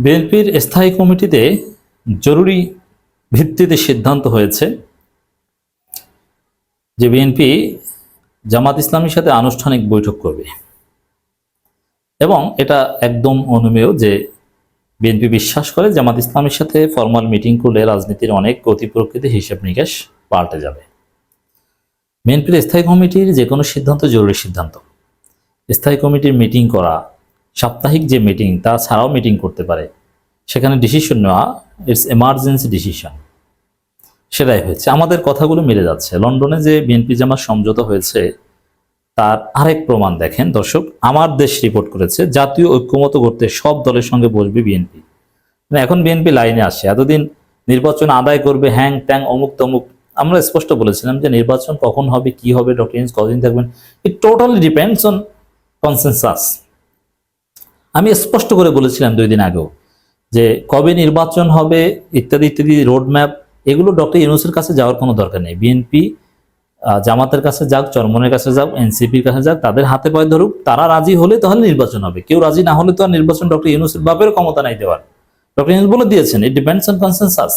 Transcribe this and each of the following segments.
বিএনপির স্থায়ী কমিটিতে জরুরি ভিত্তিতে সিদ্ধান্ত হয়েছে যে বিএনপি জামাত ইসলামীর সাথে আনুষ্ঠানিক বৈঠক করবে। এবং এটা একদম অনুমেয় যে বিএনপি বিশ্বাস করে জামাত ইসলামের সাথে ফর্মাল মিটিং করলে রাজনীতির অনেক গতি প্রকৃতি হিসেব নিকাশ পাল্টে যাবে। বিএনপির স্থায়ী কমিটির যে কোনো সিদ্ধান্ত জরুরি সিদ্ধান্ত। স্থায়ী কমিটির মিটিং করা সাপ্তাহিক যে মিটিং তা ছাড়াও মিটিং করতে পারে। সেখানে ডিসিশন নেওয়া ইটস এমার্জেন্সি ডিসিশন সেটাই হয়েছে। আমাদের কথাগুলো মিলে যাচ্ছে। লন্ডনে যে বিএনপি জামার সমঝোতা হয়েছে, তার আরেক প্রমাণ দেখেন। দর্শক, আমার দেশ রিপোর্ট করেছে, জাতীয় ঐক্যমত করতে সব দলের সঙ্গে বসবে বিএনপি এখন বিএনপি লাইনে আসে। এতদিন নির্বাচন আদায় করবে, হ্যাং ট্যাং অমুক তমুক। আমরা স্পষ্ট বলেছিলাম যে নির্বাচন কখন হবে, কি হবে ডক্টর কদিন থাকবেন। It totally depends on consensus আমি স্পষ্ট করে বলেছিলাম দুই দিন আগেও যে কবে নির্বাচন হবে, ইত্যাদি ইত্যাদি রোডম্যাপ এগুলো ডক্টর ইউনুসের কাছে যাওয়ার কোনো দরকার নেই। বিএনপি জামাতের কাছে যাক, চরমনের কাছে যাক, এনসিপির কাছে যাক, তাদের হাতে পায়ে ধরুক, তারা রাজি হলে তাহলে নির্বাচন হবে। কেউ রাজি না হলে তো আর নির্বাচন ডক্টর ইউনুসের বাপের ক্ষমতা নাই দেওয়ার। ডক্টর ইউনুস বলে দিয়েছেন ইট ডিপেন্ডস অন কনসেনসাস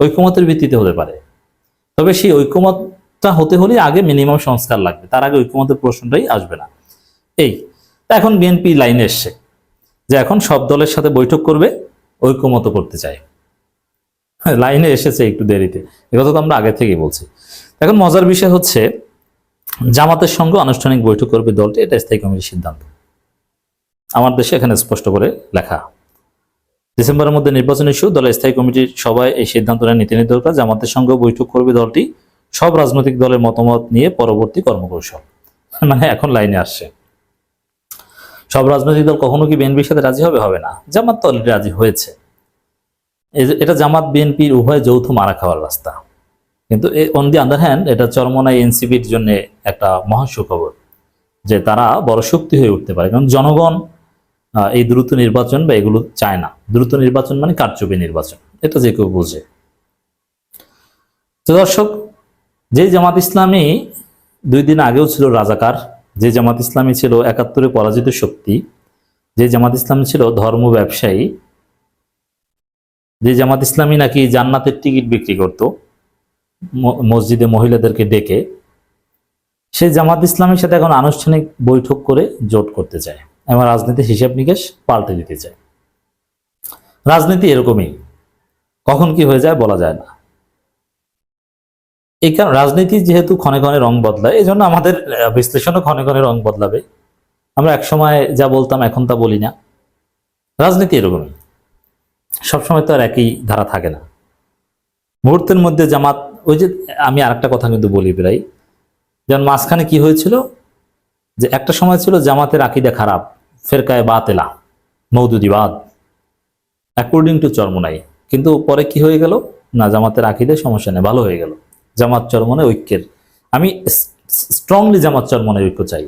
ঐক্যমতের ভিত্তিতে হতে পারে। তবে সেই ঐক্যমতটা হতে হলে আগে মিনিমাম সংস্কার লাগবে। তার আগে ঐক্যমতের প্রশ্নটাই আসবে না। এই এখন বিএনপি লাইনে এসছে। যে এখন সব দলের সাথে বৈঠক করবে, ঐক্যমত করতে চায়। লাইনে এসেছে একটু দেরিতে। একথা তো আমরা আগে থেকেই বলছি। এখন মজার বিষয় হচ্ছে, জামাতের সঙ্গে আনুষ্ঠানিক বৈঠক করবে দলটি, এটা স্থায়ী কমিটির সিদ্ধান্ত। আমার দেশে এখানে স্পষ্ট করে লেখা। ডিসেম্বরের মধ্যে নির্বাচন ইস্যু, দলের স্থায়ী কমিটির সবাই এই সিদ্ধান্ত নেয় নীতি নির্ধারকরা জামাতের সঙ্গে বৈঠক করবে দলটি, সব রাজনৈতিক দলের মতামত নিয়ে পরবর্তী কর্মকৌশল। মানে এখন লাইনে আসছে। সব রাজনৈতিক দল কখনো কি বিএনপির সাথে রাজি হবে? হবে না। জামাত তো অলরেডি রাজি হয়েছে। এটা জামাত বিএনপির উভয় যৌথ মারা খাওয়ার রাস্তা। কিন্তু অন দি আদার হ্যান্ড এটা চরমনাই এনসিপির জন্য একটা মহা সুখবর, যে তারা বড় শক্তি হয়ে উঠতে পারে। কারণ জনগণ এই দ্রুত নির্বাচন বা এগুলো চায় না। দ্রুত নির্বাচন মানে কারচুপি নির্বাচন। এটা যে কেউ বোঝে। তো দর্শক যে জামাত ইসলামী দুই দিন আগেও ছিল রাজাকার যে জামাত ইসলামী ছিল একাত্তরে পরাজিত শক্তি, যে জামাত ইসলামী ছিল ধর্ম ব্যবসায়ী, যে জামাত ইসলামী নাকি জান্নাতের টিকিট বিক্রি করত মসজিদে মহিলাদেরকে ডেকে সেই জামাত ইসলামের সাথে এখন আনুষ্ঠানিক বৈঠক করে জোট করতে চায় এবং রাজনীতির হিসাব নিকেশ পাল্টে দিতে চায়। রাজনীতি এরকমই, কখন কি হয়ে যায় বলা যায় না। এই কারণ রাজনীতি যেহেতু ক্ষণে ক্ষণে রং বদলায় এই জন্য আমাদের বিশ্লেষণও ক্ষণে ক্ষণে রং বদলাবে। আমরা একসময় যা বলতাম এখন তা বলি না। রাজনীতি এরকমই সবসময় তো আর একই ধারা থাকে না। মুহূর্তের মধ্যে জামাত, ওই যে আমি আর একটা কথা কিন্তু বলি প্রায়, যেমন মাঝখানে কি হয়েছিল? যে একটা সময় ছিল জামাতের আকিদা খারাপ, ফেরকায় বাতেলা, মৌদুদিবাদ অ্যাকর্ডিং টু চরমনাই। কিন্তু পরে কি হয়ে গেল? না, জামাতের আকিদায় সমস্যা নেই, ভালো হয়ে গেল। জামাত চরমনে ঐক্যের। আমি স্ট্রংলি জামাত চরমনে ঐক্য চাই।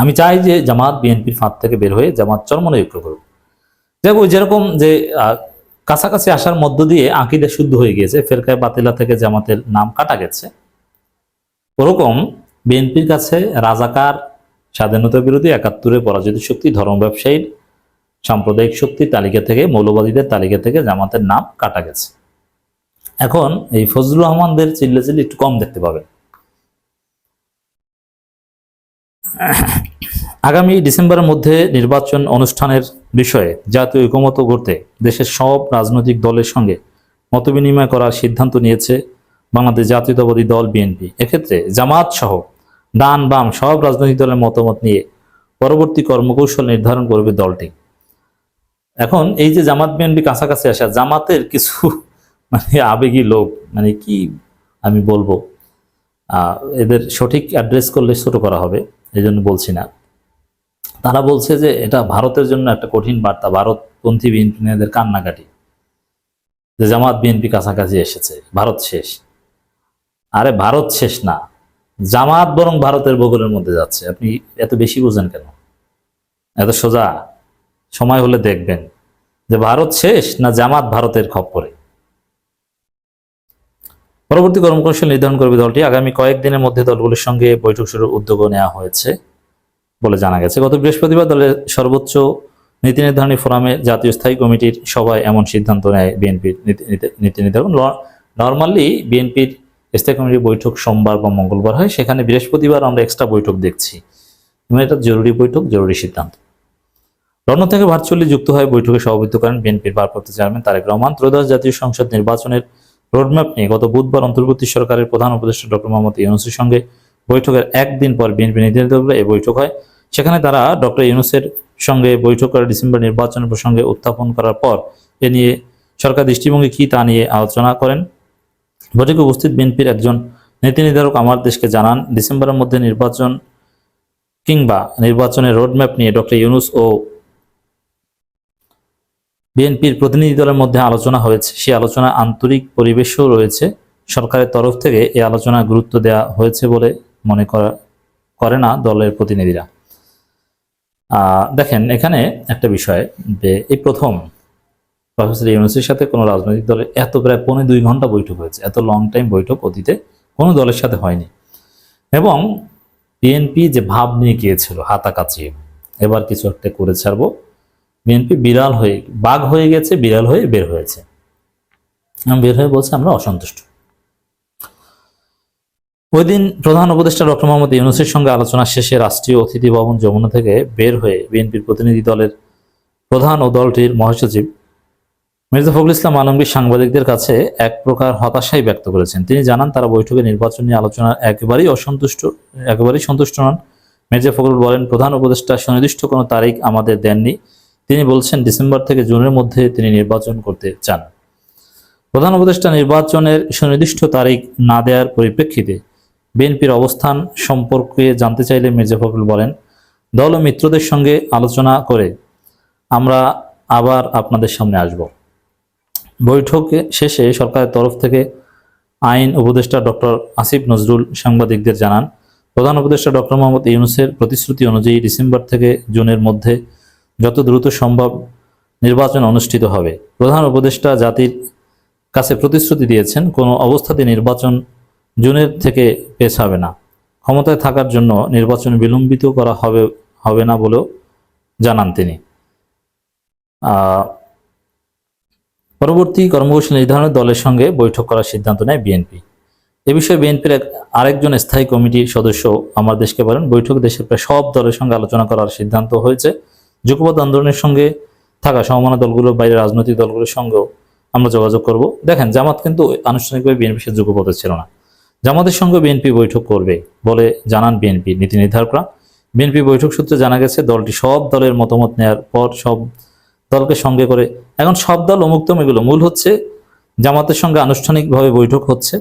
আমি চাই যে জামাত বিএনপির ফাঁদ থেকে বের হয়ে জামাত চরমনে ঐক্য করুক। দেখো যেরকম যে কাছাকাছি আসার মধ্য দিয়ে আকিদা শুদ্ধ হয়ে গিয়েছে, ফেরকায় বাতিলা থেকে জামাতের নাম কাটা গেছে। ওরকম বিএনপির কাছে রাজাকার, স্বাধীনতা বিরোধী, একাত্তরে পরাজিত শক্তি, ধর্ম ব্যবসায়ীর, সাম্প্রদায়িক শক্তির তালিকা থেকে, মৌলবাদীদের তালিকা থেকে জামাতের নাম কাটা গেছে। এখন এই ফজলুর রহমানদের চিল্লে চিল্লি একটু কম দেখতে পাবেন আগামী ডিসেম্বরের মধ্যে নির্বাচন অনুষ্ঠানের বিষয়ে জাতীয় ঐকমত করতে দেশের সব রাজনৈতিক দলের সঙ্গে মতবিনিময় করার সিদ্ধান্ত নিয়েছে বাংলাদেশ জাতীয়তাবাদী দল বিএনপি। এক্ষেত্রে জামাত সহ ডান বাম সব রাজনৈতিক দলের মতামত নিয়ে পরবর্তী কর্মকৌশল নির্ধারণ করবে দলটি। এখন এই যে জামাত বিএনপি কাছাকাছি আসা জামাতের কিছু মানে আবেগী লোক মানে কি আমি বলব? এদের সঠিক অ্যাড্রেস করলে ছোট করা হবে এই জন্য বলছি না। তারা বলছে যে এটা ভারতের জন্য একটা কঠিন বার্তা, ভারতপন্থী বিএনপি নেতাদের কান্নাকাটি। যে জামাত বিএনপি কাছাকাছি এসেছে, ভারত শেষ। আরে ভারত শেষ না, জামাত বরং ভারতের বগলের মধ্যে যাচ্ছে। আপনি এত বেশি বোঝেন কেন? এত সোজা, সময় হলে দেখবেন যে ভারত শেষ না জামাত ভারতের খপ্পরে? পরবর্তী কর্মকৌশল নির্ধারণ করবে দলটি। আগামী কয়েকদিনের মধ্যে দলগুলির সঙ্গে বৈঠক শুরুর উদ্যোগও নেওয়া হয়েছে বলে জানা গেছে। গত বৃহস্পতিবার দলের সর্বোচ্চ নীতি নির্ধারণী ফোরামে জাতীয় স্থায়ী কমিটির সভায় এমন সিদ্ধান্ত নেয় বিএনপির নীতি নির্ধারণ নর্মালি বিএনপির স্থায়ী কমিটির বৈঠক সোমবার বা মঙ্গলবার হয়। সেখানে বৃহস্পতিবার আমরা এক্সট্রা বৈঠক দেখছি। মানে এটা জরুরি বৈঠক, জরুরি সিদ্ধান্ত। লন্ডন থেকে ভার্চুয়ালি যুক্ত হয়ে বৈঠকে সভাপতিত্ব করেন বিএনপির ভারপ্রাপ্ত চেয়ারম্যান তারেক রহমান। ত্রয়োদশ জাতীয় সংসদ নির্বাচনের রোডম্যাপ নিয়ে গত বুধবার অন্তর্বর্তী সরকারের প্রধান উপদেষ্টা ডক্টর মোহাম্মদ ইউনুসের সঙ্গে বৈঠকের একদিন পর বিএনপি করে এই বৈঠক হয়। সেখানে তারা ডক্টর ইউনুসের সঙ্গে বৈঠক করে ডিসেম্বর নির্বাচনের প্রসঙ্গে উত্থাপন করার পর এ নিয়ে সরকার দৃষ্টিভঙ্গি কি তা নিয়ে আলোচনা করেন। বৈঠকে উপস্থিত বিএনপির একজন নীতি নির্ধারক আমার দেশকে জানান, ডিসেম্বরের মধ্যে নির্বাচন কিংবা নির্বাচনের রোডম্যাপ নিয়ে ডক্টর ইউনুস ও বিএনপির প্রতিনিধি দলের মধ্যে আলোচনা হয়েছে। সেই আলোচনা আন্তরিক পরিবেশও রয়েছে। সরকারের তরফ থেকে এই আলোচনা গুরুত্ব দেওয়া হয়েছে বলে মনে করা, করে না দলের প্রতিনিধিরা। দেখেন, এখানে একটা বিষয় যে এই প্রথম প্রফেসর ইউনুসের সাথে কোনো রাজনৈতিক দলের এত প্রায় পৌনে দুই ঘণ্টা বৈঠক হয়েছে। এত লং টাইম বৈঠক অতীতে কোনো দলের সাথে হয়নি। এবং বিএনপি যে ভাব নিয়ে গিয়েছিল হাতা কাচিয়ে এবার কিছু একটা করে ছাড়বো। বিএনপি বিড়াল হয়ে, বাঘ হয়ে গেছে, বিড়াল হয়ে বের হয়েছে। বের হয়ে বলছে, আমরা অসন্তুষ্ট। ওই দিন প্রধান উপদেষ্টা ডক্টর মোহাম্মদ ইউনুসের সঙ্গে আলোচনা শেষে রাষ্ট্রীয় অতিথি ভবন যমুনা থেকে বের হয়ে বিএনপির প্রতিনিধি দলের প্রধান ও দলটির মহাসচিব মির্জা ফখরুল ইসলাম আলমগীর সাংবাদিকদের কাছে এক প্রকার হতাশাই ব্যক্ত করেছেন। তিনি জানান, তারা বৈঠকে নির্বাচন নিয়ে আলোচনার একেবারেই অসন্তুষ্ট, একেবারেই সন্তুষ্ট নন। মির্জা ফখরুল বলেন, প্রধান উপদেষ্টা সুনির্দিষ্ট কোনো তারিখ আমাদের দেননি। তিনি বলছেন, ডিসেম্বর থেকে জুনের মধ্যে তিনি নির্বাচন করতে চান। প্রধান উপদেষ্টা নির্বাচনের সুনির্দিষ্ট তারিখ না দেওয়ার পরিপ্রেক্ষিতে বিএনপির অবস্থান সম্পর্কে জানতে চাইলে মির্জা ফখরুল বলেন, দল ও মিত্রদের সঙ্গে আলোচনা করে আমরা আবার আপনাদের সামনে আসব। বৈঠক শেষে সরকারের তরফ থেকে আইন উপদেষ্টা ডক্টর আসিফ নজরুল সাংবাদিকদের জানান, প্রধান উপদেষ্টা ডক্টর মোহাম্মদ ইউনুসের প্রতিশ্রুতি অনুযায়ী ডিসেম্বর থেকে জুনের মধ্যে যত দ্রুত সম্ভব নির্বাচন অনুষ্ঠিত হবে। প্রধান উপদেষ্টা জাতির কাছে প্রতিশ্রুতি দিয়েছেন, কোনো অবস্থাতে নির্বাচন জুনের থেকে পেছ হবে না। ক্ষমতায় থাকার জন্য নির্বাচন বিলম্বিত করা হবে হবে না বলেও জানান তিনি। পরবর্তী কর্মসূচি নির্ধারণের দলের সঙ্গে বৈঠক করার সিদ্ধান্ত নেয় বিএনপি। এ বিষয়ে বিএনপির আরেকজন স্থায়ী কমিটির সদস্য আমার দেশকে বলেন, বৈঠক দেশের প্রায় সব দলের সঙ্গে আলোচনা করার সিদ্ধান্ত হয়েছে। যুগপথ আন্দোলনের সঙ্গে থাকা সমমানা দলগুলোর বাইরে রাজনৈতিক দলগুলোর সঙ্গেও আমরা যোগাযোগ করব। দেখেন, জামাত কিন্তু আনুষ্ঠানিকভাবে বিএনপির সাথে যুগপথে ছিল না। জামাতের সঙ্গে বিএনপি বৈঠক করবে বলে জানান বিএনপি নীতি নির্ধারকরা। বিএনপি বৈঠক সূত্রে জানা গেছে, দলটি সব দলের মতামত নেয়ার পর সব দলকে সঙ্গে করে, এখন সব দল অমুক্তম, এগুলো মূল হচ্ছে জামাতের সঙ্গে আনুষ্ঠানিকভাবে বৈঠক হচ্ছে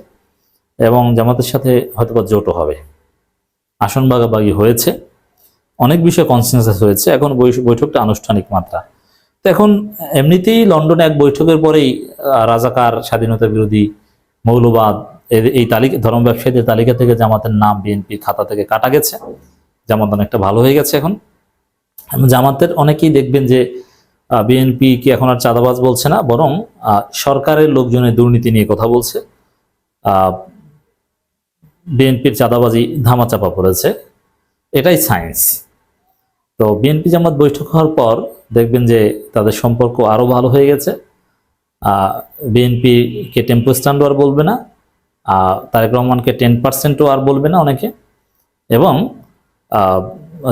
এবং জামাতের সাথে হয়তোবা জোটও হবে। আসন বাগাবাগি হয়েছে। অনেক বিষয়ে কনসেন্সাস হয়েছে, এখন বৈঠকটা আনুষ্ঠানিক মাত্রা। তো এখন এমনিতেই লন্ডনে এক বৈঠকের পরেই রাজাকার স্বাধীনতা বিরোধী মৌলবাদ এই তালিকা, ধর্ম ব্যবসায়ীদের তালিকা থেকে জামাতের নাম বিএনপি খাতা থেকে কাটা গেছে। জামাত অনেকটা ভালো হয়ে গেছে এখন। জামাতের অনেকেই দেখবেন যে বিএনপি কি এখন আর চাঁদাবাজ বলছে না, বরং সরকারের লোকজনের দুর্নীতি নিয়ে কথা বলছে। বিএনপির চাঁদাবাজি ধামাচাপা পড়েছে। এটাই সায়েন্স তো বিএনপি জামাত বৈঠক হওয়ার পর দেখবেন যে তাদের সম্পর্ক আরও ভালো হয়ে গেছে। বিএনপিকে টেম্পো স্ট্যান্ডও আর বলবে না তারেক রহমানকে টেন পার্সেন্টও আর বলবে না অনেকে। এবং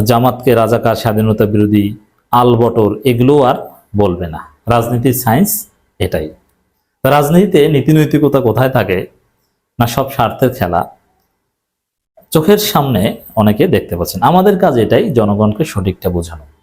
জামাতকে রাজাকার, স্বাধীনতা বিরোধী আলবটর এগুলো আর বলবে না। রাজনীতির সায়েন্স এটাই। রাজনীতিতে নীতিনৈতিকতা কোথায় থাকে? না সব স্বার্থের খেলা। চোখের সামনে অনেকে দেখতে পাচ্ছেন। আমাদের কাজ এটাই জনগণকে সঠিকটা বোঝানো।